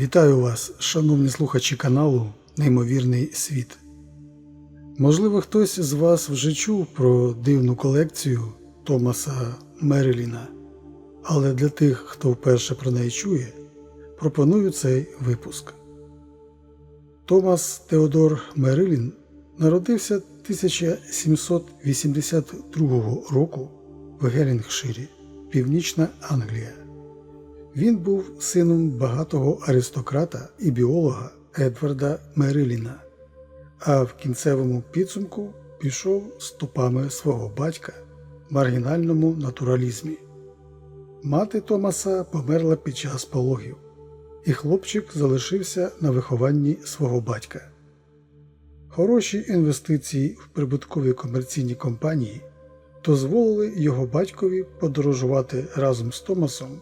Вітаю вас, шановні слухачі каналу Неймовірний світ. Можливо, хтось з вас вже чув про дивну колекцію Томаса Мереліна, але для тих, хто вперше про неї чує, пропоную цей випуск. Томас Теодор Мерелін народився 1782 року в Герінгширі, Північна Англія. Він був сином багатого аристократа і біолога Едварда Мериліна, а в кінцевому підсумку пішов стопами свого батька маргінальному натуралізмі. Мати Томаса померла під час пологів, і хлопчик залишився на вихованні свого батька. Хороші інвестиції в прибуткові комерційні компанії дозволили його батькові подорожувати разом з Томасом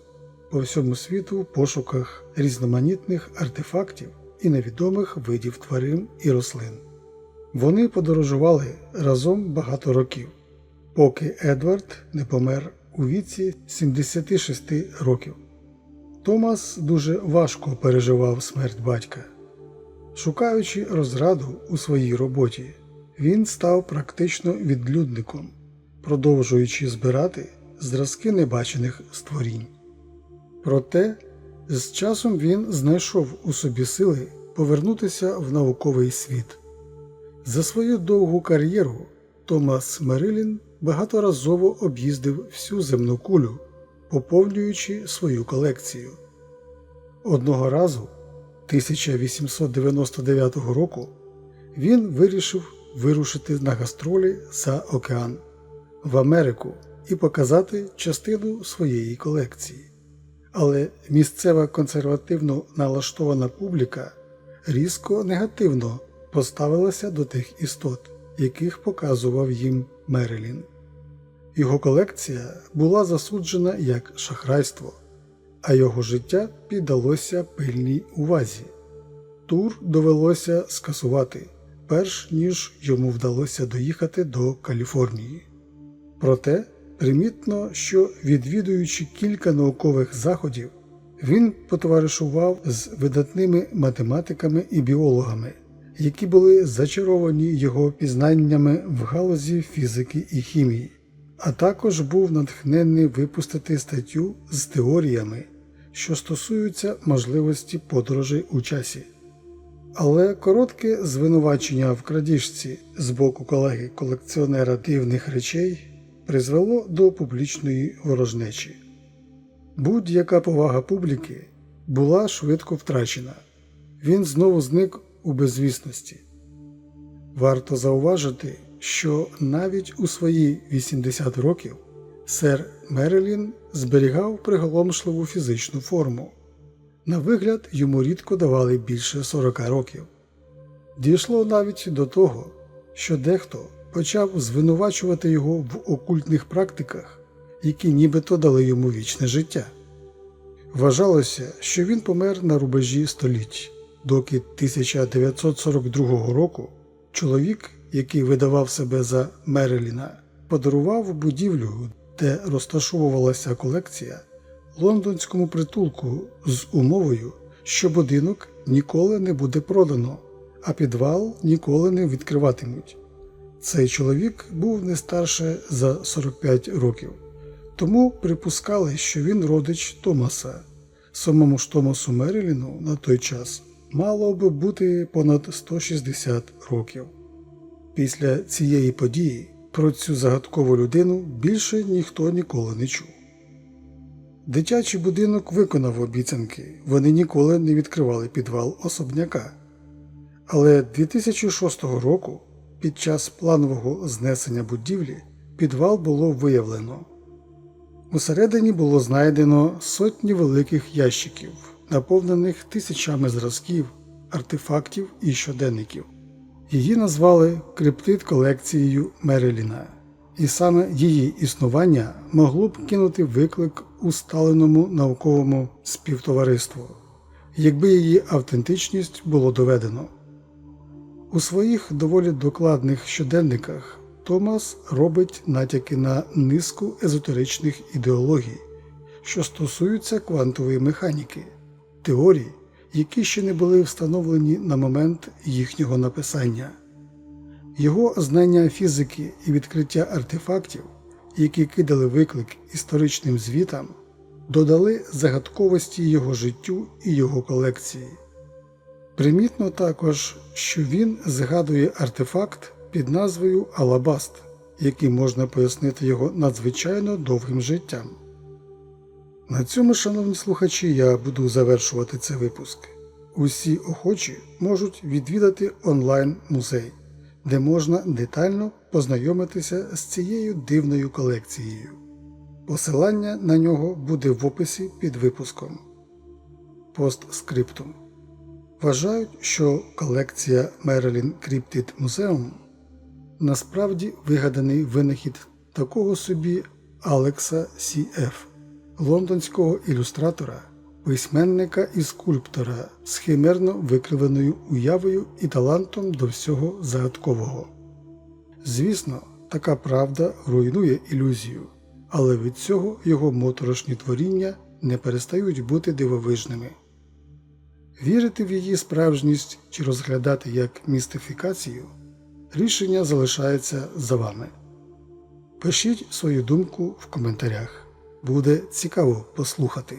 по всьому світу в пошуках різноманітних артефактів і невідомих видів тварин і рослин. Вони подорожували разом багато років, поки Едвард не помер у віці 76 років. Томас дуже важко переживав смерть батька. Шукаючи розраду у своїй роботі, він став практично відлюдником, продовжуючи збирати зразки небачених створінь. Проте з часом він знайшов у собі сили повернутися в науковий світ. За свою довгу кар'єру Томас Мерилін багаторазово об'їздив всю земну кулю, поповнюючи свою колекцію. Одного разу, 1899 року, він вирішив вирушити на гастролі за океан в Америку і показати частину своєї колекції. Але місцева консервативно налаштована публіка різко негативно поставилася до тих істот, яких показував їм Мерилін. Його колекція була засуджена як шахрайство, а його життя піддалося пильній увазі. Тур довелося скасувати, перш ніж йому вдалося доїхати до Каліфорнії. Проте примітно, що відвідуючи кілька наукових заходів, він потоваришував з видатними математиками і біологами, які були зачаровані його пізнаннями в галузі фізики і хімії, а також був натхнений випустити статтю з теоріями, що стосуються можливості подорожей у часі. Але коротке звинувачення в крадіжці з боку колеги колекціонера дивних речей призвело до публічної ворожнечі. Будь-яка повага публіки була швидко втрачена, він знову зник у безвісності. Варто зауважити, що навіть у свої 80 років сер Мерилін зберігав приголомшливу фізичну форму. На вигляд йому рідко давали більше 40 років. Дійшло навіть до того, що дехто почав звинувачувати його в окультних практиках, які нібито дали йому вічне життя. Вважалося, що він помер на рубежі століть, доки 1942 року чоловік, який видавав себе за Мереліна, подарував будівлю, де розташовувалася колекція, лондонському притулку з умовою, що будинок ніколи не буде продано, а підвал ніколи не відкриватимуть. Цей чоловік був не старше за 45 років, тому припускали, що він родич Томаса. Самому ж Томасу Меріліну на той час мало би бути понад 160 років. Після цієї події про цю загадкову людину більше ніхто ніколи не чув. Дитячий будинок виконав обіцянки, вони ніколи не відкривали підвал особняка. Але 2006 року під час планового знесення будівлі підвал було виявлено. Усередині було знайдено сотні великих ящиків, наповнених тисячами зразків, артефактів і щоденників. Її назвали криптит колекцією Мереліна, і саме її існування могло б кинути виклик усталеному науковому співтовариству, якби її автентичність було доведено. У своїх доволі докладних щоденниках Томас робить натяки на низку езотеричних ідеологій, що стосуються квантової механіки, теорій, які ще не були встановлені на момент їхнього написання. Його знання фізики і відкриття артефактів, які кидали виклик історичним звітам, додали загадковості його життю і його колекції. Примітно також, що він згадує артефакт під назвою Алабаст, який можна пояснити його надзвичайно довгим життям. На цьому, шановні слухачі, я буду завершувати цей випуск. Усі охочі можуть відвідати онлайн-музей, де можна детально познайомитися з цією дивною колекцією. Посилання на нього буде в описі під випуском. Постскриптум. Вважають, що колекція Maryland Cryptid Museum насправді вигаданий винахід такого собі Алекса Сі.Ф., лондонського ілюстратора, письменника і скульптора з химерно викривленою уявою і талантом до всього загадкового. Звісно, така правда руйнує ілюзію, але від цього його моторошні творіння не перестають бути дивовижними. Вірити в її справжність чи розглядати як містифікацію рішення залишається за вами. Пишіть свою думку в коментарях. Буде цікаво послухати.